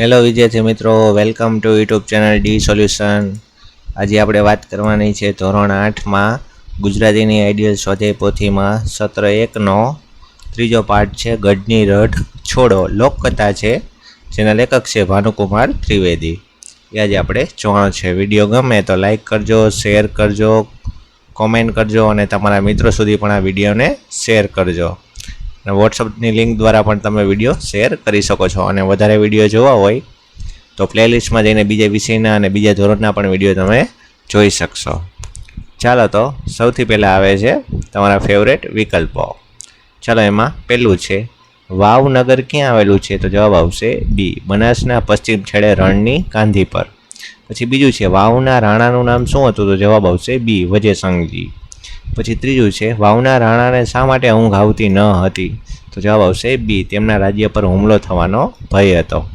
Hello વિદ્યાર્થી મિત્રો welcome to YouTube channel D solution આજે આપણે વાત કરવાની છે ધોરણ આઠમાં ગુજરાતીની આઈડિયલ સ્વાધ્યાય પોથીમાં સત્ર એકનો ત્રીજો પાઠ છે, ગઢની રઢ છોડો. લોકકથા છે, જેના લેખક છે ભાનુકુમાર ત્રિવેદી. એ આજે આપણે જોવાનો છે. વીડિયો ગમે તો લાઈક કરજો શેર કરજો કોમેન્ટ કરજો અને તમારા મિત્રો સુધી પણ આ વિડીયોને શેર કરજો. અને વોટ્સઅપની લિંક દ્વારા પણ તમે વીડિયો શેર કરી શકો છો. અને વધારે વીડિયો જોવા હોય તો પ્લેલિસ્ટમાં જઈને બીજા વિષયના અને બીજા ધોરણના પણ વીડિયો તમે જોઈ શકશો. ચાલો તો સૌથી પહેલાં આવે છે તમારા ફેવરેટ વિકલ્પો. ચાલો એમાં પહેલું છે, વાવનગર ક્યાં આવેલું છે? તો જવાબ આવશે બી બનાસના પશ્ચિમ છેડે રણની કાંધી પર. પછી બીજું છે, વાવના રાણાનું નામ શું હતું? તો જવાબ આવશે બી વજેસંગજી. પછી ત્રીજું છે, વાવના રાણાને શા માટે ઊંઘ આવતી ન હતી? તો જવાબ આવશે બી, તેમના રાજ્ય પર હુમલો થવાનો ભય હતો.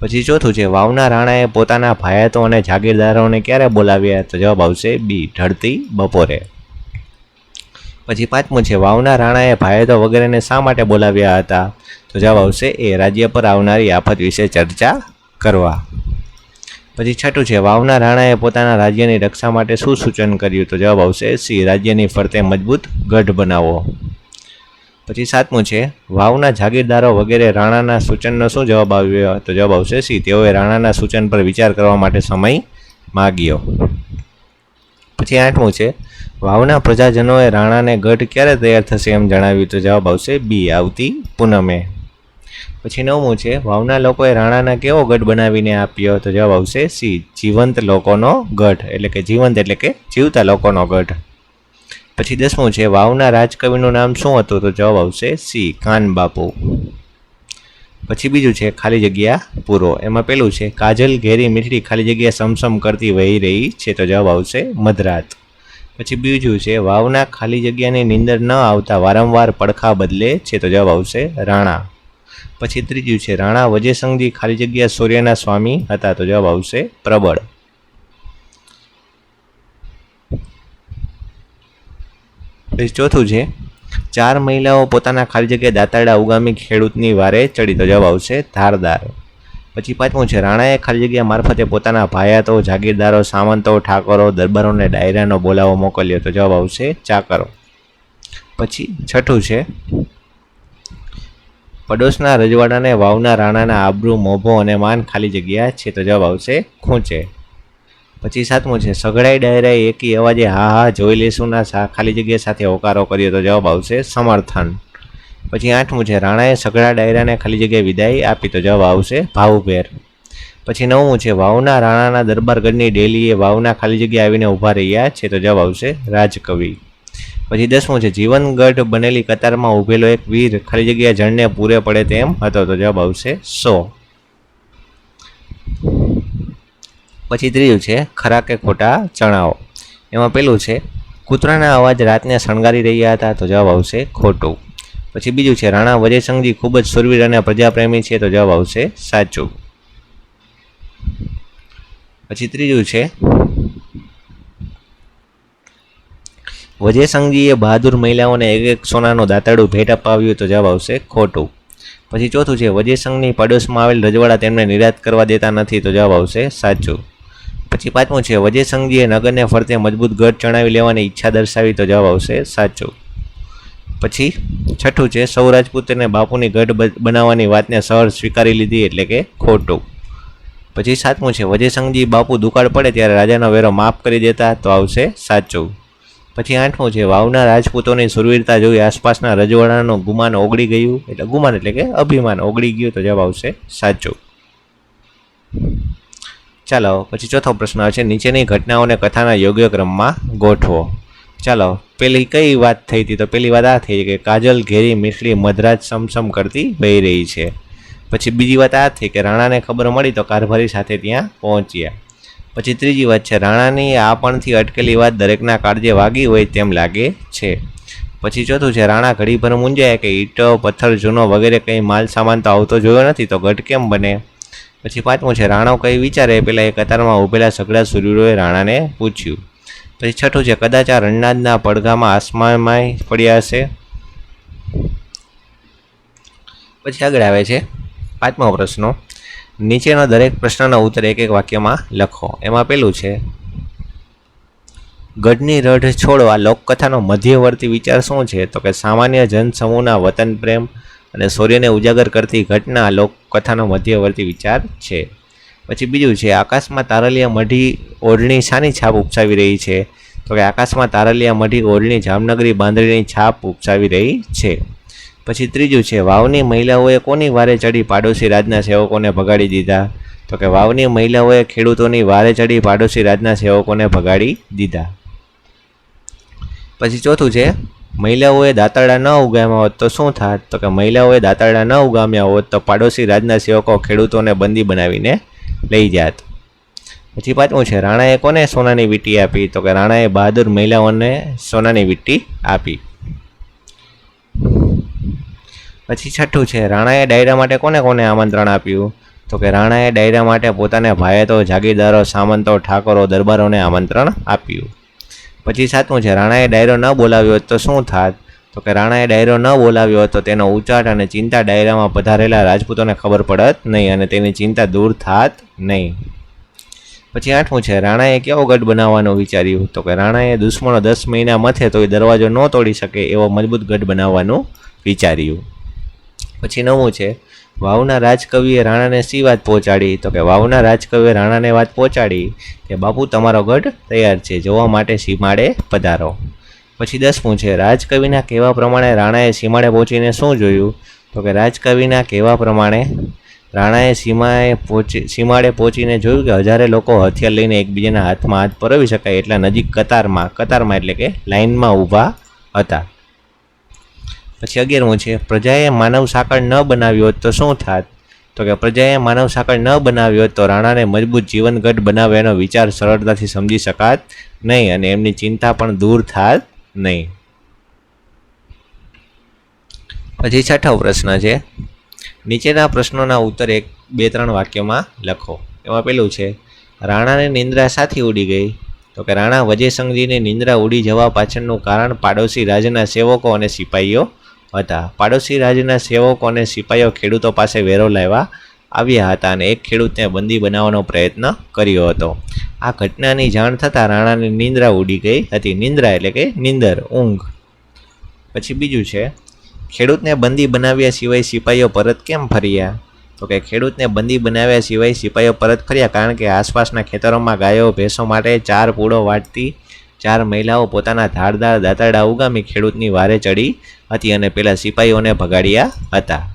પછી ચોથું છે, વાવના રાણાએ પોતાના ભાયાતો અને જાગીરદારોને ક્યારે બોલાવ્યા? તો જવાબ આવશે બી, ઢળતી બપોરે. પછી પાંચમું છે, વાવના રાણાએ ભાયાતો વગેરેને શા માટે બોલાવ્યા હતા? તો જવાબ આવશે એ, રાજ્ય પર આવનારી આફત વિશે ચર્ચા કરવા. પછી છઠ્ઠું છે, વાવના રાણાએ પોતાના રાજ્યની રક્ષા માટે શું સૂચન કર્યું? તો જવાબ આવશે, સી, રાજ્યની ફરતે મજબૂત ગઢ બનાવો. પછી સાતમું છે, વાવના જાગીરદારો વગેરે રાણાના સૂચનનો શું જવાબ આવ્યો? તો જવાબ આવશે સી, તેઓએ રાણાના સૂચન પર વિચાર કરવા માટે સમય માગ્યો. પછી આઠમું છે, વાવના પ્રજાજનોએ રાણાને ગઢ ક્યારે તૈયાર થશે એમ જણાવ્યું? તો જવાબ આવશે બી, આવતી પૂનમે. પછી નવમું છે વાવના લોકોએ રાણાને કેવો ગઢ બનાવીને આપ્યો? તો જવાબ આવશે સી, જીવંત લોકોનો ગઢ. એટલે કે જીવંત એટલે કે જીવતા લોકોનો ગઢ. પછી દસમું છે વાવના રાજકવિનું નામ શું હતું? તો જવાબ આવશે સી, કાન બાપુ. પછી બીજું છે, ખાલી જગ્યા પૂરો. એમાં પેલું છે, કાજલ ઘેરી મીઠડી ખાલી જગ્યા સમસમ કરતી વહી રહી છે, તો જવાબ આવશે મધરાત. પછી બીજું છે વાવના ખાલી જગ્યાની નીંદર ન આવતા વારંવાર પડખા બદલે છે, તો જવાબ આવશે રાણા. પછી ત્રીજું છે, રાણા વજયસંઘજી ખાલી જગ્યા સૂર્યના સ્વામી હતા તો જવાબ આવશે પ્રબળ. ચોથું છે, ચાર મહિલાઓ પોતાના ખાલી જગ્યાએ દાતારડા ઉગામી ખેડૂતની વારે ચડી તો જવાબ આવશે ધારદાર. પછી પાંચમું છે, રાણાએ ખાલી જગ્યા મારફતે પોતાના ભાયાતો, જાગીરદારો, સામંતો, ઠાકોરો, દરબારોને ડાયરાનો બોલાવો મોકલ્યો તો જવાબ આવશે ચાકરો. પછી છઠ્ઠું છે પડોશના રજવાડાને, વાવના રાણાના આબરૂ, મોભો અને માન ખાલી જગ્યા છે તો જવાબ આવશે ખૂંચે. પછી સાતમું છે, સઘળાઈ ડાયરાએ એકી અવાજે હા હા, જોઈ લેશુંના ખાલી જગ્યા સાથે હોકારો કર્યો તો જવાબ આવશે સમર્થન. પછી આઠમું છે, રાણાએ સઘળા ડાયરાને ખાલી જગ્યાએ વિદાય આપી તો જવાબ આવશે ભાવભેર. પછી નવમું છે, વાવના રાણાના દરબારગઢની ડેલીએ વાવના ખાલી જગ્યા આવીને ઊભા રહ્યા છે તો જવાબ આવશે રાજકવિ. પછી દસમું છે, જીવનગઢ બનેલી કતારમાં ઊભેલો એક વીર ખાલી જગ્યા જણને પૂરે પડે તેમ હતો, તો જવાબ આવશે સો. પછી ત્રીજું છે, ખરા કે ખોટા જણાવો એમાં પેલું છે, કૂતરાના અવાજ રાતને શણગારી રહ્યા હતા, તો જવાબ આવશે ખોટું. પછી બીજું છે, રાણા વજયસંઘજી ખૂબ જ સુરવીર અને પ્રજાપ્રેમી છે, તો જવાબ આવશે સાચું. પછી ત્રીજું છે વજયસંગજીએ બહાદુર મહિલાઓને એક એક સોનાનો દાંતરડું ભેટ અપાવ્યું તો જવાબ આવશે ખોટું. પછી ચોથું છે વજયસંઘની પડોશમાં આવેલ રજવાડા તેમને નિરાત કરવા દેતા નથી તો જવાબ આવશે સાચું. પછી પાંચમું છે વજયસંઘજીએ નગરને ફરતે મજબૂત ગઢ ચણાવી લેવાની ઈચ્છા દર્શાવી તો જવાબ આવશે સાચું. પછી છઠ્ઠું છે સૌ રાજપૂતને બાપુની ગઢ બનાવવાની વાતને સહર સ્વીકારી લીધી એટલે કે ખોટું. પછી સાતમું છે વજયસંઘજી બાપુ દુકાળ પડે ત્યારે રાજાનો વેરો માફ કરી દેતા તો આવશે સાચું. પછી આઠમું છે વાવના રાજપૂતોની સુરવીરતા જોઈ આસપાસના રજવાડાનું ગુમાન ઓગળી ગયું. એટલે ગુમાન એટલે કે અભિમાન ઓગળી ગયું તો જવાબ આવશે સાચું. ચાલો, પછી ચોથો પ્રશ્ન છે, નીચેની ઘટનાઓને કથાના યોગ્ય ક્રમમાં ગોઠવો. ચાલો, પેલી કઈ વાત થઈ હતી? તો પેલી વાત આ થઈ કે કાજલ ઘેરી મીઠડી મધરાજ સમસમ કરતી વહી રહી છે. પછી બીજી વાત આ થઈ કે રાણાને ખબર મળી તો કારભારી સાથે ત્યાં પહોંચ્યા. પછી ત્રીજી વાત છે, રાણાની આ પણથી અટકેલી વાત દરેકના કાળજે વાગી હોય તેમ લાગે છે. પછી ચોથું છે, રાણા ઘડીભર મૂંઝાય કે ઈંટો, પથ્થર, જૂનો વગેરે કંઈ માલ સામાન તો આવતો જોયો નથી, તો ગઢ કેમ બને? પછી પાંચમું છે રાણો કંઈ વિચારે, પેલા એ કતારમાં ઊભેલા સગડા સુરવીરોએ રાણાને પૂછ્યું. પછી છઠ્ઠું છે, કદાચ આ રણનાદના પડઘામાં આસમાનમાં પડ્યા હશે? પછી આગળ આવે છે, પાંચમો પ્રશ્નો. નીચેનો દરેક પ્રશ્નના ઉત્તર એક એક વાક્યમાં લખો. એમાં પેલું છે, ગઢની રઢ છોડવા લોકકથાનો મધ્યવર્તી વિચાર શું છે? તો કે, સામાન્ય જનસમૂહના વતન, પ્રેમ અને સૂર્યને ઉજાગર કરતી ઘટના લોકકથાનો મધ્યવર્તી વિચાર છે. પછી બીજું છે, આકાશમાં તારલિયા મઢી ઓઢણી શાની છાપ ઉપસાવી રહી છે? તો કે, આકાશમાં તારલિયા મઢી ઓઢણી જામનગરી બાંધણીની છાપ ઉપસાવી રહી છે. પછી ત્રીજું છે, વાવની મહિલાઓએ કોની વારે ચડી પાડોશી રાજના સેવકોને ભગાડી દીધા? તો કે વાવની મહિલાઓએ ખેડૂતોની વારે ચડી પાડોશી રાજના સેવકોને ભગાડી દીધા. પછી ચોથું છે, મહિલાઓએ દાંતરડા ન ઉગામ્યા હોત તો શું થાત? તો કે મહિલાઓએ દાંતરડા ન ઉગામ્યા હોત તો પાડોશી રાજના સેવકો ખેડૂતોને બંદી બનાવીને લઈ જાત. પછી પાંચમું છે, રાણાએ કોને સોનાની વીંટી આપી? તો કે રાણાએ બહાદુર મહિલાઓને સોનાની વીંટી આપી. પછી છઠ્ઠું છે, રાણાએ ડાયરા માટે કોને કોને આમંત્રણ આપ્યું? તો કે રાણાએ ડાયરા માટે પોતાને ભાયતો જાગીરદારો, સામંતો, ઠાકોરો, દરબારોને આમંત્રણ આપ્યું. પછી સાતમું છે, રાણાએ ડાયરો ન બોલાવ્યો તો શું થાત? તો કે રાણાએ ડાયરો ન બોલાવ્યો હતો તેનો ઉચાટ અને ચિંતા ડાયરામાં પધારેલા રાજપૂતોને ખબર પડત નહીં અને તેની ચિંતા દૂર થાત નહીં. પછી આઠમું છે, રાણાએ કેવો ગઢ બનાવવાનું વિચાર્યું? તો કે રાણાએ દુશ્મનો દસ મહિના મથે તો એ દરવાજો ન તોડી શકે એવો મજબૂત ગઢ બનાવવાનું વિચાર્યું. પછી નવમું છે, વાવના રાજકવિએ રાણાને શી વાત પહોંચાડી? તો કે વાવના રાજકવિએ રાણાને વાત પહોંચાડી કે બાપુ તમારો ગઢ તૈયાર છે, જોવા માટે સીમાડે પધારો. પછી દસમું છે, રાજકવિના કહેવા પ્રમાણે રાણાએ સીમાડે પહોંચીને શું જોયું? તો કે રાજકવિના કહેવા પ્રમાણે રાણાએ સીમાએ પહોંચી, સીમાડે પહોંચીને જોયું કે હજારે લોકો હથિયાર લઈને એકબીજાના હાથમાં હાથ પરવી શકાય એટલા નજીક કતારમાં કતારમાં એટલે કે લાઇનમાં ઊભા હતા. પછી અગિયારમું છે, પ્રજાએ માનવ સાંકળ ન બનાવ્યો હોત તો શું થાત? તો કે પ્રજાએ માનવ સાંકળ ન બનાવ્યો હોત તો રાણાને મજબૂત જીવનગઢ બનાવવાનો વિચાર સરળતાથી સમજી શકાત નહીં અને એમની ચિંતા પણ દૂર થાત નહીં. પછી છઠ્ઠો પ્રશ્ન છે, નીચેના પ્રશ્નોના ઉત્તર એક, બે, ત્રણ વાક્યોમાં લખો. એમાં પેલું છે, રાણાને નિંદ્રા સાથી ઉડી ગઈ? તો કે રાણા વજયસંઘજીની નિંદ્રા ઉડી જવા પાછળનું કારણ પાડોશી રાજના સેવકો અને સિપાહીઓ હતા. પાડોશી રાજના સેવકો અને સિપાહીઓ ખેડૂતો પાસે વેરો લેવા આવ્યા હતા અને એક ખેડૂતને બંદી બનાવવાનો પ્રયત્ન કર્યો હતો. આ ઘટનાની જાણ થતાં રાણાની નિંદ્રા ઉડી ગઈ હતી. નિંદ્રા એટલે કે નિંદર, ઊંઘ. પછી બીજું છે, ખેડૂતને બંદી બનાવ્યા સિવાય સિપાહીઓ પરત કેમ ફર્યા? તો કે ખેડૂતને બંદી બનાવ્યા સિવાય સિપાહીઓ પરત ફર્યા કારણ કે આસપાસના ખેતરોમાં ગાયો, ભેંસો માટે ચાર પૂળો વાટતી ચાર મહિલાઓ પોતાના ધારદાર દાંતરડા ઉગામી ખેડૂતની વારે ચડી હતી અને પેલા સિપાહીઓને ભગાડ્યા હતા.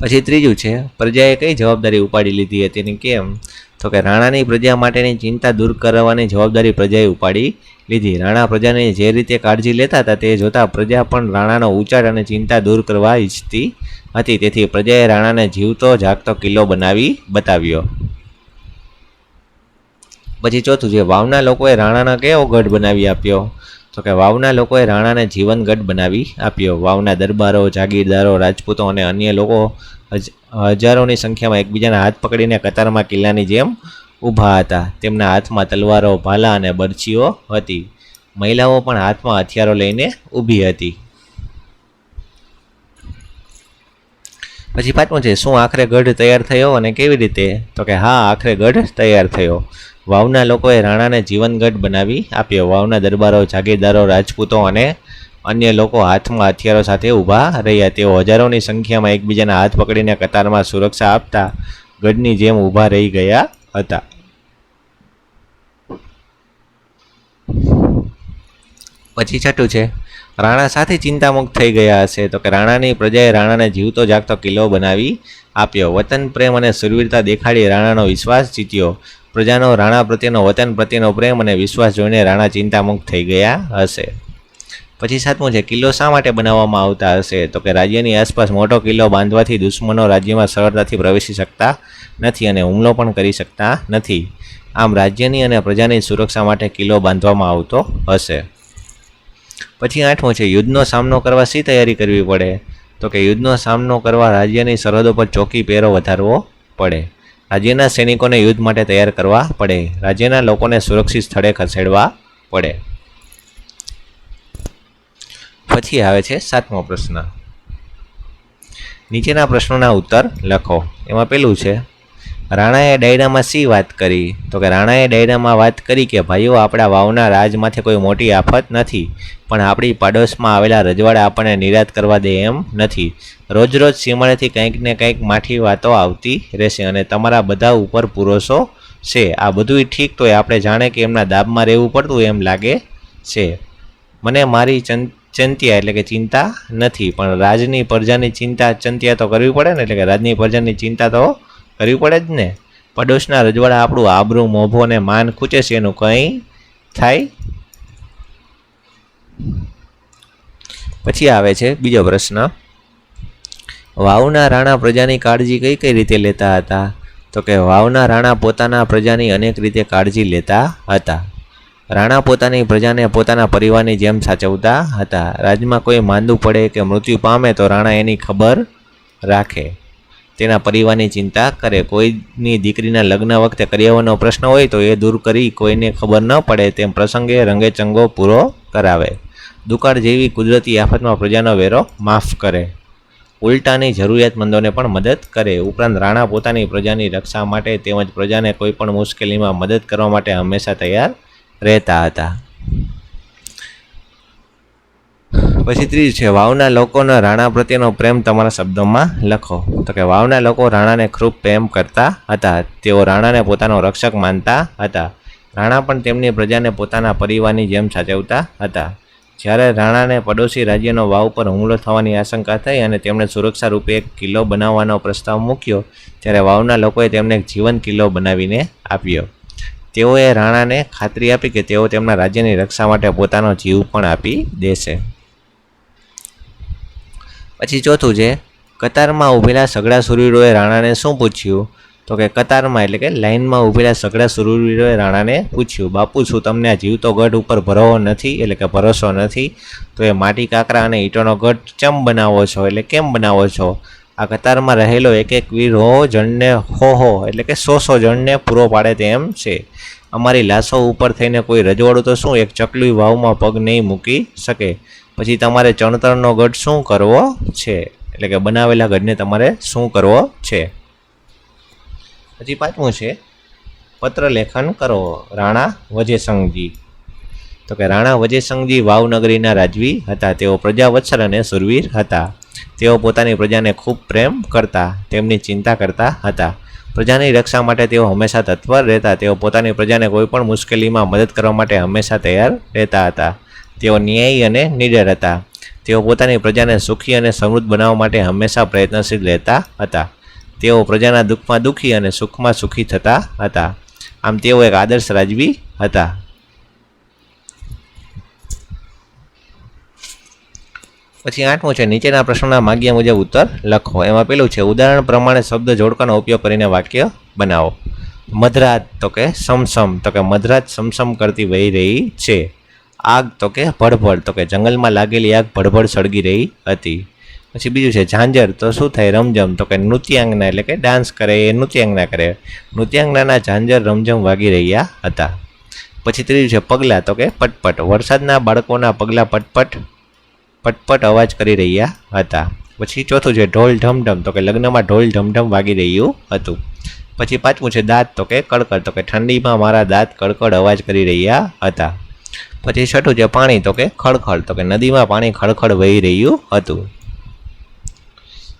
પછી ત્રીજું છે, પ્રજાએ કઈ જવાબદારી ઉપાડી લીધી હતી અને કેમ? તો કે રાણાની પ્રજા માટેની ચિંતા દૂર કરવાની જવાબદારી પ્રજાએ ઉપાડી લીધી. રાણા પ્રજાની જે રીતે કાળજી લેતા હતા તે જોતાં પ્રજા પણ રાણાનો ઉચાટ અને ચિંતા દૂર કરવા ઈચ્છતી હતી. તેથી પ્રજાએ રાણાને જીવતો, જાગતો કિલ્લો બનાવી બતાવ્યો. પછી ચોથું છે વાવના લોકોએ રાણાના કેવો ગઢ બનાવી આપ્યો? તો કે વાવના લોકોએ રાણાને જીવન ગઢ બનાવી આપ્યો. વાવના દરબારો, જાગીરદારો, રાજપૂતો અને અન્ય લોકો હજ- હજારોની સંખ્યામાં એકબીજાના હાથ પકડીને કતારમાં કિલ્લાની જેમ ઊભા હતા. તેમના હાથમાં તલવારો, ભાલા અને બરછીઓ હતી. મહિલાઓ પણ હાથમાં હથિયારો લઈને ઊભી હતી. પછી પાંચમું છે, શું આખરે ગઢ તૈયાર થયો અને કેવી રીતે? તો કે હા, આખરે ગઢ તૈયાર થયો. વાવના લોકોએ રાણાને જીવનગઢ બનાવી આપ્યો. વાવના દરબારો, જાગીરદારો, રાજપૂતો અને અન્ય લોકો હાથમાં હથિયારો સાથે ઊભા રહ્યા. તેઓ હજારોની સંખ્યામાં એકબીજાના હાથ પકડીને કતારમાં સુરક્ષા આપતા ગઢની જેમ ઊભા રહી ગયા હતા. પછી છઠ્ઠું છે, રાણા સાથે ચિંતામુક્ત થઈ ગયા હશે. તો કે રાણાની પ્રજાએ રાણાને જીવતો જાગતો કિલ્લો બનાવી આપ્યો. વતન, પ્રેમ અને સુરવીરતા દેખાડી રાણાનો વિશ્વાસ જીત્યો. પ્રજાનો, રાણા પ્રત્યેનો, વતન પ્રત્યેનો પ્રેમ અને વિશ્વાસ જોઈને રાણા ચિંતામુક્ત થઈ ગયા હશે. પછી સાતમું છે, કિલ્લો શા માટે બનાવવામાં આવતા હશે? તો કે રાજ્યની આસપાસ મોટો કિલ્લો બાંધવાથી દુશ્મનો રાજ્યમાં સરળતાથી પ્રવેશી શકતા નથી અને હુમલો પણ કરી શકતા નથી. આમ રાજ્યની અને પ્રજાની સુરક્ષા માટે કિલ્લો બાંધવામાં આવતો હશે. પછી આઠમો છે, યુદ્ધનો સામનો કરવા શી તૈયારી કરવી પડે? તો કે યુદ્ધનો સામનો કરવા રાજ્યની સરહદો પર ચોકી પહેરો વધારવો પડે. રાજ્યના સૈનિકોને યુદ્ધ માટે તૈયાર કરવા પડે. રાજ્યના લોકોને સુરક્ષિત સ્થળે ખસેડવા પડે. પછી આવે છે સાતમો પ્રશ્ન. નીચેના પ્રશ્નોના ઉત્તર લખો. એમાં પેલું છે રાણાએ ડાયરામાં શી વાત કરી? તો કે રાણાએ ડાયરામાં વાત કરી કે, ભાઈઓ, આપણા વાવના રાજમાંથી કોઈ મોટી આફત નથી, પણ આપણી પાડોશમાં આવેલા રજવાડા આપણને નિરાત કરવા દે એમ નથી. રોજ રોજ સીમાડેથી કંઈક ને કંઈક માઠી વાતો આવતી રહેશે અને તમારા બધા ઉપર પુરુષો છે. આ બધુંય ઠીક, તોય આપણે જાણે કે એમના દાબમાં રહેવું પડતું એમ લાગે છે. મને મારી ચંત્યા એટલે કે ચિંતા નથી, પણ રાજની પ્રજાની ચિંતા ચંત્યા તો કરવી પડે ને, એટલે કે રાજની પ્રજાની ચિંતા તો કરવી પડે જ ને? પડોશના રજવાડા આપણું આબરૂ, મોભો અને માન ખૂચે છે એનું કંઈ થાય? પછી આવે છે બીજો પ્રશ્ન. વાવના રાણા પ્રજાની કાળજી કઈ કઈ રીતે લેતા હતા? તો કે વાવના રાણા પોતાના પ્રજાની અનેક રીતે કાળજી લેતા હતા. રાણા પોતાની પ્રજાને પોતાના પરિવારની જેમ સાચવતા હતા. રાજમાં કોઈ માંદું પડે કે મૃત્યુ પામે તો રાણા એની ખબર રાખે. તેના પરિવારની ચિંતા કરે. કોઈની દીકરીના લગ્ન વખતે કરિયાવરનો પ્રશ્ન હોય તો એ દૂર કરી કોઈને ખબર ન પડે તેમ પ્રસંગે રંગે ચંગો પૂરો કરાવે. દુકાળ જેવી કુદરતી આફતમાં પ્રજાનો વેરો માફ કરે. ઉલટાની જરૂરિયાતમંદોને પણ મદદ કરે. ઉપરાંત રાણા પોતાની પ્રજાની રક્ષા માટે તેમજ પ્રજાને કોઈપણ મુશ્કેલીમાં મદદ કરવા માટે હંમેશા તૈયાર રહેતા હતા. પછી ત્રીજું છે વાવના લોકોનો રાણા પ્રત્યેનો પ્રેમ તમારા શબ્દોમાં લખો. તો કે વાવના લોકો રાણાને ખૂબ પ્રેમ કરતા હતા. તેઓ રાણાને પોતાનો રક્ષક માનતા હતા. રાણા પણ તેમની પ્રજાને પોતાના પરિવારની જેમ સાચવતા હતા. જ્યારે રાણાને પડોશી રાજ્યનો વાવ પર હુમલો થવાની આશંકા થઈ અને તેમણે સુરક્ષા રૂપે એક કિલ્લો બનાવવાનો પ્રસ્તાવ મૂક્યો, ત્યારે વાવના લોકોએ તેમને એક જીવન કિલ્લો બનાવીને આપ્યો. તેઓએ રાણાને ખાતરી આપી કે તેઓ તેમના રાજ્યની રક્ષા માટે પોતાનો જીવ પણ આપી દેશે. પછી ચોથું છે, કતારમાં ઊભેલા સગડા સુરવીરોએ રાણાને શું પૂછ્યું? તો કે કતારમાં એટલે કે લાઇનમાં ઊભેલા સગડા સુરવીરોએ રાણાને પૂછ્યું, બાપુ, શું તમને આ જીવતો ગઢ ઉપર ભરોવો નથી? એટલે કે ભરોસો નથી? તો એ માટી કાંકરા અને ઈંટોનો ગઢ ચમ બનાવો છો? એટલે કેમ બનાવો છો? આ કતારમાં રહેલો એક એક વીર હો જણને હો હો, એટલે કે સો સો જણને પૂરો પાડે તેમ છે. અમારી લાશો ઉપર થઈને કોઈ રજવાડું તો શું? એક ચકલી વાવમાં પગ નહીં મૂકી શકે. પછી તમારે ચણતરનો ગઢ શું કરવો છે? એટલે કે બનાવેલા ગઢને તમારે શું કરવો છે? પછી પાંચમું છે પત્ર લેખન કરો, રાણા વજેસંગજી. તો કે રાણા વજેસંગજી વાવનગરીના રાજવી હતા. તેઓ પ્રજાવત્સલ અને સુરવીર હતા. તેઓ પોતાની પ્રજાને ખૂબ પ્રેમ કરતા, તેમની ચિંતા કરતા હતા. પ્રજાની રક્ષા માટે તેઓ હંમેશા તત્પર રહેતા. તેઓ પોતાની પ્રજાને કોઈ પણ મુશ્કેલીમાં મદદ કરવા માટે હંમેશા તૈયાર રહેતા હતા. તેઓ ન્યાયી અને નિડર હતા. તેઓ પોતાની પ્રજાને સુખી અને સમૃદ્ધ બનાવવા માટે હંમેશા પ્રયત્નશીલ રહેતા હતા. તેઓ પ્રજાના દુઃખમાં દુઃખી અને સુખમાં સુખી થતા હતા. આમ તેઓ એક આદર્શ રાજવી હતા. પછી આઠમું છે, નીચેના પ્રશ્નોના માગ્યા મુજબ ઉત્તર લખો. એમાં પેલું છે, ઉદાહરણ પ્રમાણે શબ્દ જોડકાનો ઉપયોગ કરીને વાક્ય બનાવો. મધરાત, તો કે સમસમ, તો કે મધરાત સમસમ કરતી વહી રહી છે. આગ તો કે ભડભડ, તો કે જંગલમાં લાગેલી આગ ભડભડ સળગી રહી હતી. પછી બીજું છે, ઝાંઝર તો શું થાય, રમઝમ તો કે નૃત્યાંગના એટલે કે ડાન્સ કરે, એ નૃત્યાંગના કરે. નૃત્યાંગનાના ઝાંઝર રમઝમ વાગી રહ્યા હતા. પછી ત્રીજું છે, પગલાં તો કે પટપટ, વરસાદના બાળકોના પગલાં પટપટ પટપટ અવાજ કરી રહ્યા હતા. પછી ચોથું છે, ઢોલ ઢમઢમ, તો કે લગ્નમાં ઢોલ ઢમઢમ વાગી રહ્યું હતું. પછી પાંચમું છે, દાંત તો કે કડકડ, તો કે ઠંડીમાં મારા દાંત કડકડ અવાજ કરી રહ્યા હતા. પછી છઠ્ઠું છે પાણી તો કે ખળખળ, તો કે નદીમાં પાણી ખળખળ વહી રહ્યું હતું.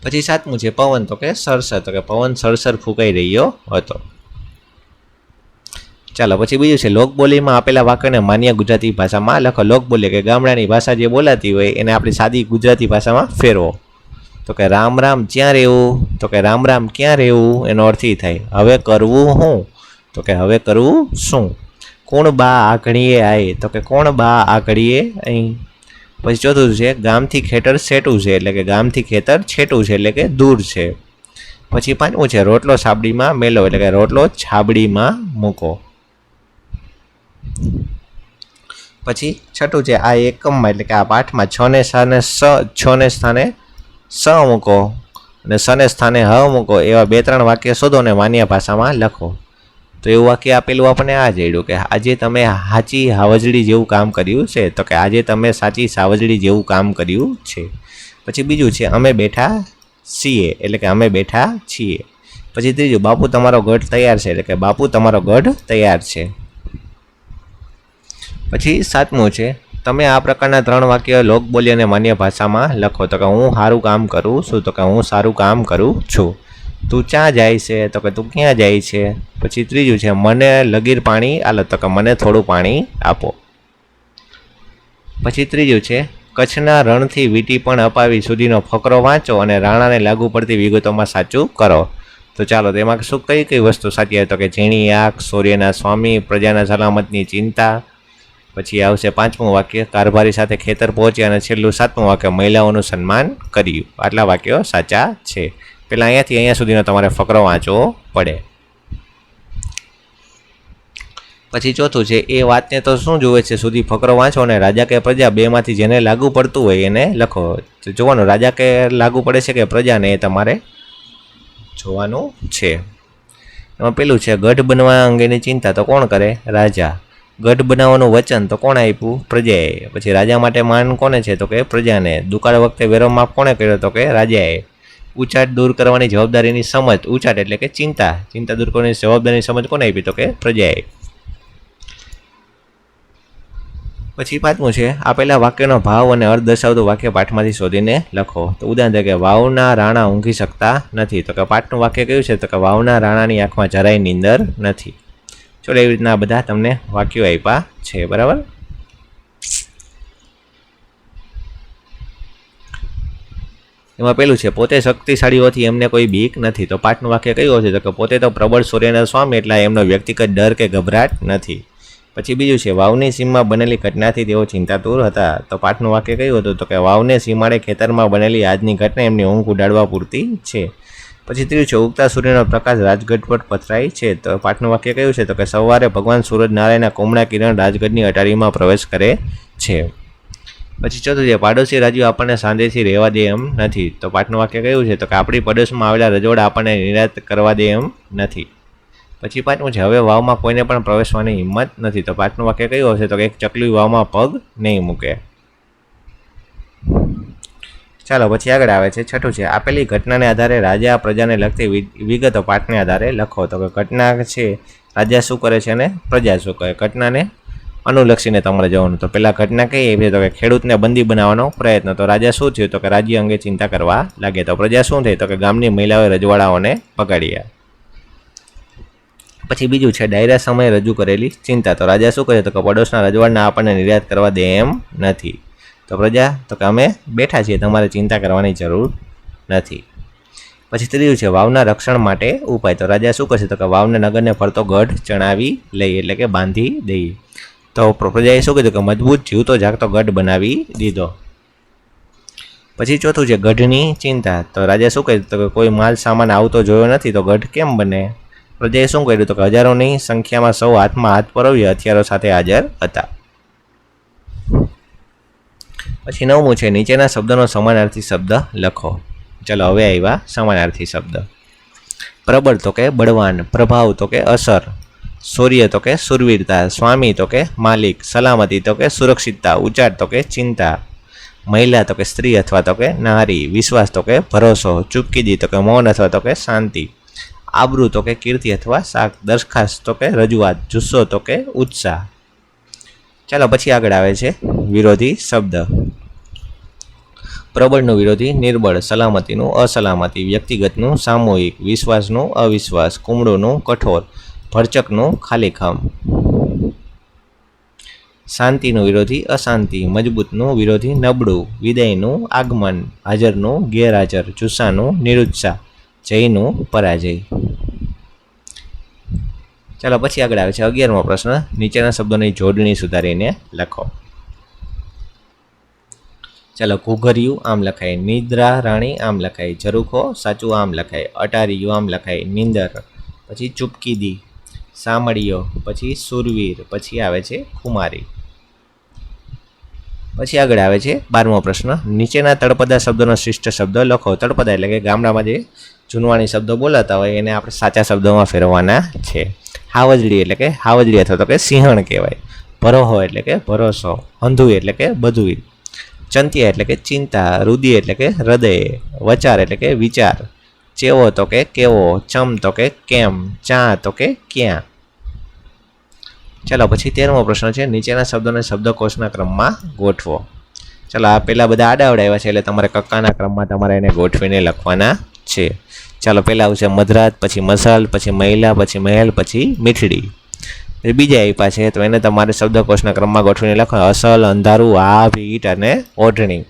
પછી સાતમું છે પવન, તો કે સરસર, તો કે પવન સરસર ફૂંકાઈ રહ્યો હતો. ચાલો, પછી બીજું છે લોકબોલીમાં આપેલા વાક્યને માન્ય ગુજરાતી ભાષામાં લખો. લોકબોલી કે ગામડાની ભાષા જે બોલાતી હોય એને આપણી સાદી ગુજરાતી ભાષામાં ફેરવો. તો કે રામ રામ ક્યાં રહેવું? તો કે રામ રામ ક્યાં રહેવું? એનો અર્થ એ થાય. હવે કરવું હું? તો કે હવે કરવું શું? કોણ બા આ ઘડીએ આય? તો કે કોણ બા આ અહીં? પછી ચોથું છે, ગામથી ખેતર છેટું છે, એટલે કે ગામથી ખેતર છેટું છે, એટલે કે દૂર છે. પછી પાંચમું છે, રોટલો છાબડીમાં મેલો, એટલે કે રોટલો છાબડીમાં મૂકો. પછી છઠ્ઠું છે, આ એકમમાં, એટલે કે આ પાઠમાં છ ને સ્થાને સ છ ને સ્થાને સ મૂકો. અને સ સ્થાને હ મૂકો, એવા બે ત્રણ વાક્ય શોધો ને માન્ય ભાષામાં લખો. તો એવું વાક્ય આપેલું આપણને આ જડ્યું કે આજે તમે સાચી હાવજડી જેવું કામ કર્યું છે, તો કે આજે તમે સાચી સાવજડી જેવું કામ કર્યું છે. પછી બીજું છે, અમે બેઠા છીએ, એટલે કે અમે બેઠા છીએ. પછી ત્રીજું, બાપુ તમારો ગઢ તૈયાર છે, એટલે કે બાપુ તમારો ગઢ તૈયાર છે. પછી સાતમું છે, તમે આ પ્રકારના ત્રણ વાક્ય લોકબોલી અને માન્ય ભાષામાં લખો, તો કે હું સારું કામ કરું છું, તો કે હું સારું કામ કરું છું. તું ક્યાં જાય છે? તો કે તું ક્યાં જાય છે? પછી ત્રીજું છે, મને લગીર પાણી આલો. તો કે, મને થોડું પાણી આપો. પછી ત્રીજું છે, કચ્છના રણથી વીટી પણ અપાવી સુધીનો ફકરો વાંચો અને રાણાને લાગુ પડતી વિગતોમાં સાચું કરો. તો ચાલો તેમાં શું, કઈ કઈ વસ્તુ સાચી હોય? તો કે, ઝીણી આંખ, સૂર્યના સ્વામી, પ્રજાના સલામતની ચિંતા. પછી આવશે પાંચમું વાક્ય, કારભારી સાથે ખેતર પહોંચ્યા અને છેલ્લું સાતમું વાક્ય, મહિલાઓનું સન્માન કર્યું. આટલા વાક્યો સાચા છે. પહેલાં અહીંયાથી અહીંયા સુધીનો તમારે ફકરો વાંચવો પડે. પછી ચોથું છે, એ વાતને તો શું જુએ છે, સુધી ફકરો વાંચો અને રાજા કે પ્રજા બેમાંથી જેને લાગુ પડતું હોય એને લખો. જોવાનું, રાજા કે લાગુ પડે છે કે પ્રજાને એ તમારે જોવાનું છે. એમાં પેલું છે, ગઢ બનવા અંગેની ચિંતા તો કોણ કરે? રાજા. ગઢ બનાવવાનું વચન તો કોણ આપ્યું? પ્રજાએ. પછી રાજા માટે માન કોને છે? તો કે પ્રજાને. દુકાળ વખતે વેરો માફ કોણે કર્યો? તો કે રાજાએ. ઉચાટ દૂર કરવાની જવાબદારીની સમજ, ઉચાટ એટલે કે ચિંતા. ચિંતા દૂર કરવાની જવાબદારીની સમજ કોને આપી તો કે પ્રજાએ. પછી પાંચમું છે, આપેલા વાક્યનો ભાવ અને અર્થ દર્શાવતું વાક્ય પાઠમાંથી શોધીને લખો. તો ઉદાહરણ તરીકે, વાવના રાણા ઊંઘી શકતા નથી. તો કે પાઠનું વાક્ય કયું છે? તો કે, વાવના રાણાની આંખમાં જરાય નીંદર નથી. ચલો, એવી રીતના બધા તમને વાક્યો આપ્યા છે. બરાબર? એમાં પેલું છે, પોતે શક્તિશાળીઓથી એમને કોઈ બીક નથી. તો પાઠનું વાક્ય કયું છે તો કે, પોતે તો પ્રબળ સૂર્યના સ્વામી એટલે એમનો વ્યક્તિગત ડર કે ગભરાટ નથી. પછી બીજું છે, વાવની સીમમાં બનેલી ઘટનાથી તેઓ ચિંતાતુર હતા. તો પાઠનું વાક્ય કયું હતું? તો કે, વાવને સીમાડે ખેતરમાં બનેલી આજની ઘટના એમની ઊંઘ ઉડાડવા પૂરતી છે. પછી ત્રીજું છે, ઉગતા સૂર્યનો પ્રકાશ રાજગઢ પર પથરાય છે. તો પાઠનું વાક્ય કયું છે? તો કે, સવારે ભગવાન સૂરજ નારાયણના કોમળા કિરણ રાજગઢની અટારીમાં પ્રવેશ કરે છે. પછી ચોથું છે પાડોશી રાજ્યો આપણને શાંતિથી રહેવા દે એમ નથી. તો પાઠનું વાક્ય કયું છે? તો કે આપણી પડોશમાં આવેલા રજોડા આપણને નિરાત કરવા દે એમ નથી. પછી પાંચમું છે, હવે વાવમાં કોઈને પણ પ્રવેશવાની હિંમત નથી. તો પાઠનું વાક્ય કયું હશે? તો કે, એક ચકલી વાવમાં પગ નહીં મૂકે. ચાલો, પછી આગળ આવે છે, છઠ્ઠું છે, આપેલી ઘટનાને આધારે રાજા પ્રજાને લગતી વિગતો પાઠને આધારે લખો. તો કે, ઘટના છે, રાજા શું કરે છે અને પ્રજા શું કરે? ઘટનાને અનુલક્ષીને તમારે જવાનું. તો પહેલાં ઘટના કઈ? એવી તો કે ખેડૂતને બંદી બનાવવાનો પ્રયત્ન. તો રાજા શું થયું? તો કે રાજ્ય અંગે ચિંતા કરવા લાગે. તો પ્રજા શું થઈ? તો કે ગામની મહિલાઓએ રજવાડાઓને પકડ્યા. પછી બીજું છે, ડાયરા સમયે રજૂ કરેલી ચિંતા. તો રાજા શું કરે તો કે પડોશના રજવાડના આપણને નિર્યાત કરવા દે એમ નથી. તો પ્રજા, તો કે અમે બેઠા છીએ. તમારે ચિંતા કરવાની જરૂર નથી. પછી ત્રીજું છે, વાવના રક્ષણ માટે ઉપાય. તો રાજા શું કરશે? તો કે વાવને નગરને ફરતો ગઢ ચણાવી લઈએ, એટલે કે બાંધી દઈએ. તો પ્રજાએ શું કીધું કે મજબૂત જીવતો જાગતો ગઢ બનાવી દીધો. પછી ચોથું છે ગઢની ચિંતા. તો રાજા શું કહ્યું તો કે કોઈ માલ સામાન આવતો જોયો નથી તો ગઢ કેમ બને? પ્રજાએ શું કર્યું તો કે હજારોની સંખ્યામાં સૌ હાથમાં હાથ પરોવી હથિયારો સાથે હાજર હતા. પછી નવમું છે નીચેના શબ્દનો સમાનાર્થી શબ્દ લખો. ચલો હવે આવ્યા સમાનાર્થી શબ્દ. પ્રબળ તો કે બળવાન, પ્રભાવ તો કે અસર. સૂર્ય તો કે સુરવીરતા સ્વામી તો કે માલિક સલામતી તો કે સુરક્ષિતતા ઉચાટ તો કે ચિંતા મહિલા તો કે સ્ત્રી અથવા તો કે નારી વિશ્વાસ તો કે ભરોસો ચૂપકીદી તો કે મૌન અથવા તો કે શાંતિ આબરૂ તો કે કીર્તિ અથવા શાક દરખાસ્ત તો કે રજૂઆત જુસ્સો તો કે ઉત્સાહ ચાલો પછી આગળ આવે છે વિરોધી શબ્દ. પ્રબળનું વિરોધી, નિર્બળ, સલામતીનું અસલામતી, વ્યક્તિગતનું સામૂહિક, વિશ્વાસનું અવિશ્વાસ, કુમળોનું કઠોર ભરચકનું ખાલીખામ શાંતિનું વિરોધી, અશાંતિ. મજબૂતનું વિરોધી, નબળું. વિદયનું આગમન. હાજરનું ગેરહાજર. જુસ્સાનું નિરુત્સાહ. જયનું પરાજય. ચાલો પછી આગળ આવે છે અગિયારમો પ્રશ્ન. નીચેના શબ્દોની જોડણી સુધારીને લખો. ચાલો, ઘૂઘરિયું આમ લખાય, નિદ્રા રાણી આમ લખાય, ઝરૂખો સાચું આમ લખાય, અટારીયું આમ લખાય, નિંદર. પછી ચૂપકીદી સામળીઓ પછી સુરવીર, પછી આવે છે ખુમારી. પછી આગળ આવે છે બારમો પ્રશ્ન. નીચેના તળપદા શબ્દોનો શિષ્ટ શબ્દ લખો. તળપદા એટલે કે ગામડામાં જે જૂનવાણી શબ્દો બોલાતા હોય એને આપણે સાચા શબ્દોમાં ફેરવવાના છે. હાવજડી એટલે કે હાવજડી અથવા તો કે સિંહણ કહેવાય. ભરોહો એટલે કે ભરોસો. અંધું એટલે કે બધું ચંતિયા એટલે કે ચિંતા. રુદિ એટલે કે હૃદય. વચાર એટલે કે વિચાર. ચેવો તો કે કેવો, ચમ તો કે કેમ, ચા તો કે ક્યાં? ચાલો પછી તેરમો પ્રશ્ન છે, નીચેના શબ્દોને શબ્દકોશના ક્રમમાં ગોઠવો. ચાલો આ પહેલાં બધા આડાવડાવ્યા છે એટલે તમારે કક્કાના ક્રમમાં તમારે એને ગોઠવીને લખવાના છે. ચાલો પહેલાં આવશે મધરાત, પછી મસાલ, પછી મહિલા, પછી મહેલ, પછી મીઠડી. બીજા આપ્યા છે, તો એને તમારે શબ્દકોશના ક્રમમાં ગોઠવીને લખવા અસલ, અંધારું આ ભીટ અને ઓઢણી.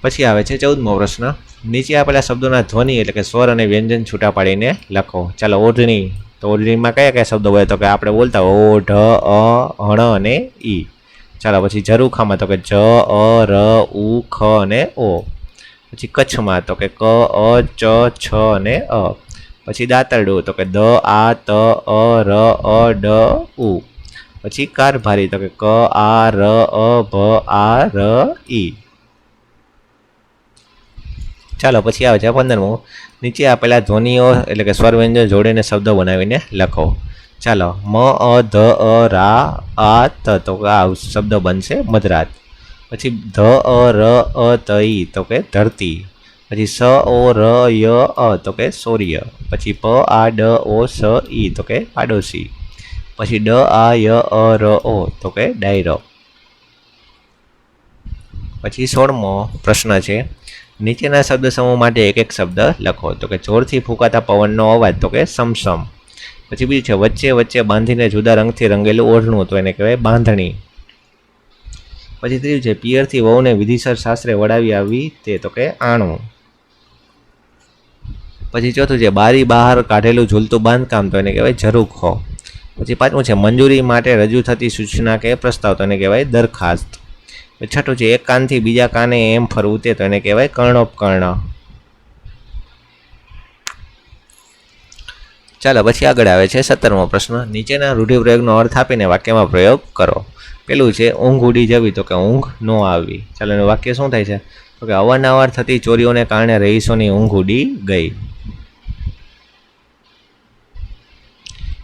પછી આવે છે ચૌદમો પ્રશ્ન. નીચે આપેલા શબ્દોના ધ્વનિ એટલે કે સ્વર અને વ્યંજન છૂટા પાડીને લખો. ચાલો, ઓઢણી. તો ઓઢણીમાં કયા કયા શબ્દો હોય? તો કે આપણે બોલતા ઓ ઢ અ, હણ અને ઈ. ચાલો, પછી ઝરૂખામાં તો કે જ, અ, ર, ઉ, ખ અને ઓ. પછી કચ્છમાં તો કે ક, અ, ચ, છ અને અ. પછી દાતરડું તો કે દ, આ, ત, અ, ર, અ, ડ, ઉ. પછી કારભારી તો કે ક, આ, ર, અ, ભ, આ, ર, ઈ. ચાલો, પછી આવે છે, પંદરમું. નીચે આપેલા ધ્વનિઓ, એટલે કે સ્વર વ્યંજન જોડીને શબ્દો બનાવીને લખો. ચાલો, મ, અ, ધ, અ, રા, આ, ત, તો કે આ શબ્દ બનશે મધરાત. પછી ધ, અ, ર, અ, ત, ઈ, તો કે ધરતી. પછી સ, ઓ, ર, ય, અ, તો કે સૂર્ય પછી પ, આ, ડ, ઓ, સ, ઈ, તો કે પાડોશી. પછી ડ, આ, ય, અ, ર, ઓ, તો કે ડાયરો. પછી સોળમો પ્રશ્ન છે નીચેના શબ્દ સમૂહ માટે એક એક શબ્દ લખો. તો કે જોરથી ફૂંકાતા પવનનો અવાજ, તો કે સમસમ. પછી બીજું છે, વચ્ચે વચ્ચે બાંધીને જુદા રંગથી રંગેલું ઓઢણું, તો એને કહેવાય બાંધણી. પછી ત્રીજું છે, પિયરથી વહુને વિધિસર શાસ્ત્રે વડાવી આવી તે, તો કે આણું. પછી ચોથું છે, બારી બહાર કાઢેલું ઝૂલતું બાંધકામ, તો એને કહેવાય ઝરૂખો. પછી પાંચમું છે, મંજૂરી માટે રજૂ થતી સૂચના કે પ્રસ્તાવ, તો એને કહેવાય દરખાસ્ત. છઠ્ઠું છે, એક કાનથી બીજા કાને એમ ફરવું તે તો એને કહેવાય કર્ણોપકર્ણ. ચાલો, પછી આગળ આવે છે સત્તરમો પ્રશ્ન. નીચેના રૂઢિપ્રયોગનો અર્થ આપીને વાક્યમાં પ્રયોગ કરો. પેલું છે, ઊંઘ ઉડી જવી તો કે ઊંઘ ન આવવી ચાલો, એનું વાક્ય શું થાય છે? તો કે અવારનવાર થતી ચોરીઓને કારણે રહીશોની ઊંઘ ઉડી ગઈ.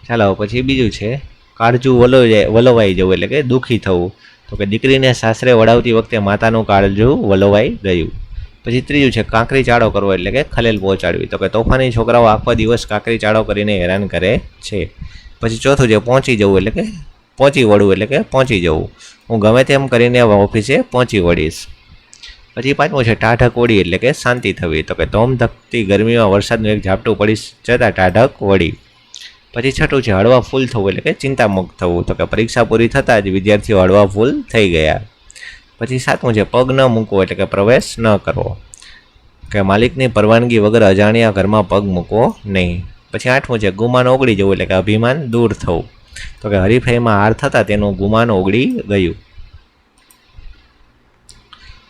ચાલો, પછી બીજું છે, કાળજું વલોવાઈ વલોવાઈ જવું એટલે કે દુઃખી થવું. તો કે દીકરીને સાસરે વડાવતી વખતે માતાનું કાળજું વલોવાઈ ગયું. પછી ત્રીજું છે, કાંકરી ચાળો કરવો એટલે કે ખલેલ પહોંચાડવી. તો કે તોફાની છોકરાઓ આખો દિવસ કાંકરી ચાળો કરીને હેરાન કરે છે. પછી ચોથું છે, પહોંચી જવું એટલે કે પહોંચી વળવું એટલે કે પહોંચી જવું. હું ગમે તેમ કરીને ઓફિસે પહોંચી વળીશ. પછી પાંચમું છે, ટાઢક વળી એટલે કે શાંતિ થવી. તો કે ધોમ ધકતી ગરમીમાં વરસાદનું એક ઝાપટું પડી જતાં ટાઢક વળી. પછી છઠ્ઠું છે, હળવા ફૂલ થવું એટલે કે ચિંતામુક્ત થવું. તો કે પરીક્ષા પૂરી થતાં જ વિદ્યાર્થીઓ હળવા ફૂલ થઈ ગયા. પછી સાતમું છે, પગ ન મૂકવો એટલે કે પ્રવેશ ન કરવો. કે માલિકની પરવાનગી વગર અજાણ્યા ઘરમાં પગ મૂકવો નહીં. પછી આઠમું છે, ગુમાન ઓગળી જવું એટલે કે અભિમાન દૂર થવું. તો કે હરીફાઈમાં હાર થતાં તેનું ગુમાન ઓગળી ગયું.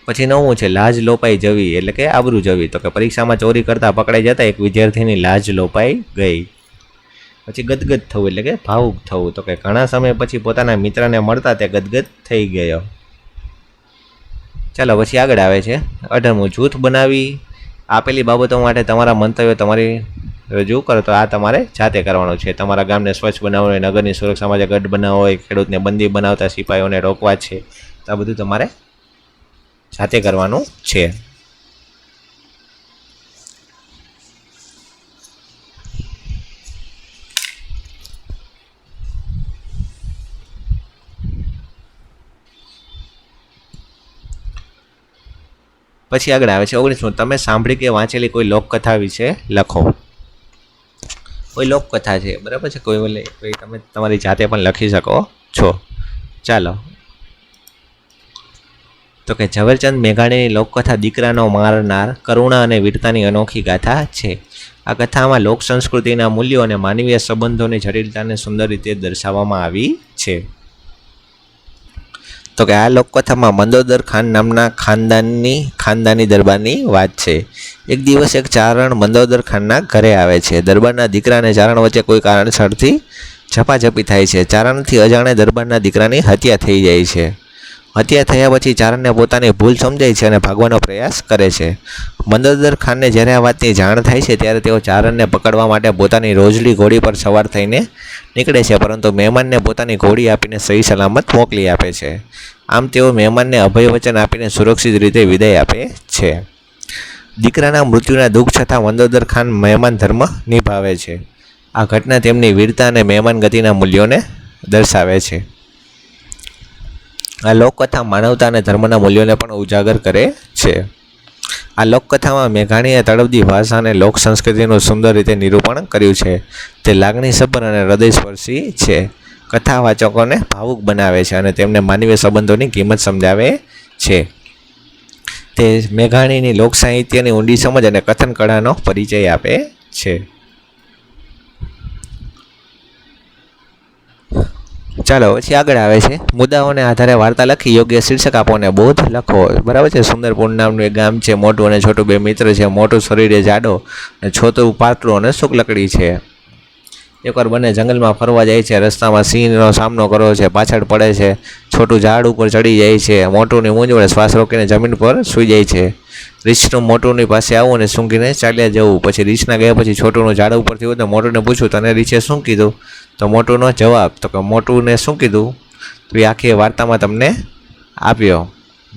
પછી નવમું છે, લાજ લોપાઈ જવી એટલે કે આબરૂ જવી. તો કે પરીક્ષામાં ચોરી કરતાં પકડાઈ જતાં એક વિદ્યાર્થીની લાજ લોપાઈ ગઈ. પછી ગદગદ થવું એટલે કે ભાવુક થવું. તો કે ઘણા સમય પછી પોતાના મિત્રને મળતા તે ગદગદ થઈ ગયો. ચાલો, પછી આગળ આવે છે. અઢારમું જૂથ બનાવી આપેલી બાબતો માટે તમારા મંતવ્યો તમારી રજૂ કરો. તો આ તમારે જાતે કરવાનું છે. તમારા ગામને સ્વચ્છ બનાવવું હોય નગરની સુરક્ષા માટે ગઢ બનાવવો હોય ખેડૂતને બંદી બનાવતા, સિપાહીઓને રોકવા છે. તો આ બધું તમારે જાતે કરવાનું છે. પછી આગળ આવે છે. ઓગણીસમું, તમે સાંભળી કે વાંચેલી કોઈ લોકકથા વિશે લખો. કોઈ લોકકથા છે, બરાબર છે? કોઈ કોઈ તમે તમારી જાતે પણ લખી શકો છો. ચાલો. તો કે ઝવેરચંદ મેઘાણીની લોકકથા દીકરાનો મારનાર કરુણા અને વીરતાની અનોખી ગાથા છે. આ કથામાં લોક સંસ્કૃતિના મૂલ્યો અને માનવીય સંબંધોની જટિલતાને સુંદર રીતે દર્શાવવામાં આવી છે. તો કે આ લોકકથામાં મંદોદર ખાન નામના ખાનદાનની, ખાનદાની દરબારની વાત છે. એક દિવસ એક ચારણ મંદોદર ખાનના ઘરે આવે છે. દરબારના દીકરા અને ચારણ વચ્ચે કોઈ કારણસરથી ઝપાઝપી થાય છે. ચારણથી અજાણે દરબારના દીકરાની હત્યા થઈ જાય છે. હત્યા થયા પછી ચારણને પોતાની ભૂલ સમજાય છે અને ભાગવાનો પ્રયાસ કરે છે. મંદોદર ખાનને જ્યારે આ વાતની જાણ થાય છે, ત્યારે તેઓ ચારણને પકડવા માટે પોતાની રોજડી ઘોડી પર સવાર થઈને નીકળે છે, પરંતુ મહેમાનને પોતાની ઘોડી આપીને સહી સલામત મોકલી આપે છે. આમ તેઓ મહેમાનને અભય વચન આપીને સુરક્ષિત રીતે વિદાય આપે છે. દીકરાના મૃત્યુના દુઃખ છતાં મંદોદર ખાન મહેમાન ધર્મ નિભાવે છે. આ ઘટના તેમની વીરતા અને મહેમાન ગતિના મૂલ્યોને દર્શાવે છે. આ લોકકથા માનવતા અને ધર્મના મૂલ્યોને પણ ઉજાગર કરે છે. આ લોકકથામાં મેઘાણીએ તળપદી ભાષા અને લોક સંસ્કૃતિનું સુંદર રીતે નિરૂપણ કર્યું છે. તે લાગણીસભર અને હૃદયસ્પર્શી છે. કથા વાચકોને ભાવુક બનાવે છે અને તેમને માનવીય સંબંધોની કિંમત સમજાવે છે. તે મેઘાણીની લોક સાહિત્યની ઊંડી સમજ અને કથન કળાનો પરિચય આપે છે. ચાલો, પછી આગળ આવે છે. મુદ્દાઓને આધારે વાર્તા લખી યોગ્ય શીર્ષક આપો અને બોધ લખો. બરાબર છે? સુંદરપુર નામનું એક ગામ છે, મોટું અને છોટું બે મિત્ર છે. મોટું શરીરે જાડો અને છોટું પાતળું અને શુક્લકડી છે. એકવાર બંને જંગલમાં ફરવા જાય છે. રસ્તામાં સિંહનો સામનો કરવો છે. પાછળ પડે છે. છોટું ઝાડ ઉપર ચડી જાય છે. મોટુંની મૂંઝવણે શ્વાસ રોકીને જમીન પર સૂઈ જાય છે. રીછનું મોટુંની પાસે આવું અને સૂંઘીને ચાલ્યા જવું. પછી રીછના ગયા પછી છોટુનું ઝાડ ઉપરથી હોય તો મોટુંને પૂછ્યું, તને રીછે શું કીધું? તો મોટુંનો જવાબ, તો કે મોટુંને શું કીધું? તો એ આખી વાર્તામાં તમને આપ્યો.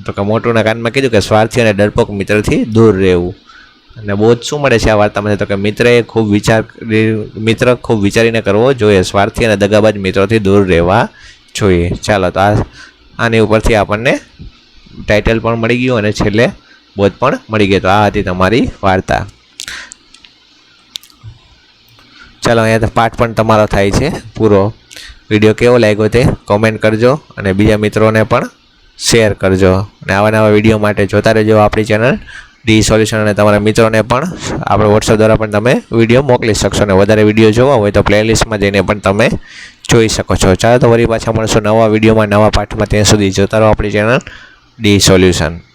તો કે મોટુંના કાનમાં કીધું કે સ્વાર્થી અને ડરપોક મિત્રથી દૂર રહેવું. અને બોધ શું મળે છે આ વાર્તામાં તો કે મિત્રએ ખૂબ વિચાર મિત્ર ખૂબ વિચારીને કરવો જોઈએ. સ્વાર્થી અને દગાબાજ મિત્રોથી દૂર રહેવા જોઈએ. ચાલો, તો આ, આની ઉપરથી આપણને ટાઇટલ પણ મળી ગયું અને છેલ્લે બોધ પણ મળી ગયો તો આ હતી તમારી વાર્તા. ચાલો, અહીંયા પાઠ પણ તમારો થાય છે. પૂરો વીડિયો કેવો લાગ્યો તે કોમેન્ટ કરજો અને બીજા મિત્રોને પણ શેર કરજો. અને આવા નવા વીડિયો માટે જોતા રહેજો આપણી ચેનલ ડી સોલ્યુશન અને તમારા મિત્રોને પણ. આપણે વોટ્સઅપ દ્વારા પણ તમે વીડિયો મોકલી શકશો અને વધારે વીડિયો જોવા હોય તો પ્લેલિસ્ટમાં જઈને પણ તમે જોઈ શકો છો. ચાલો, તો વળી પાછા મળશો નવા વિડીયોમાં, નવા પાઠમાં. ત્યાં સુધી જોતા રહો આપણી ચેનલ ડી સોલ્યુશન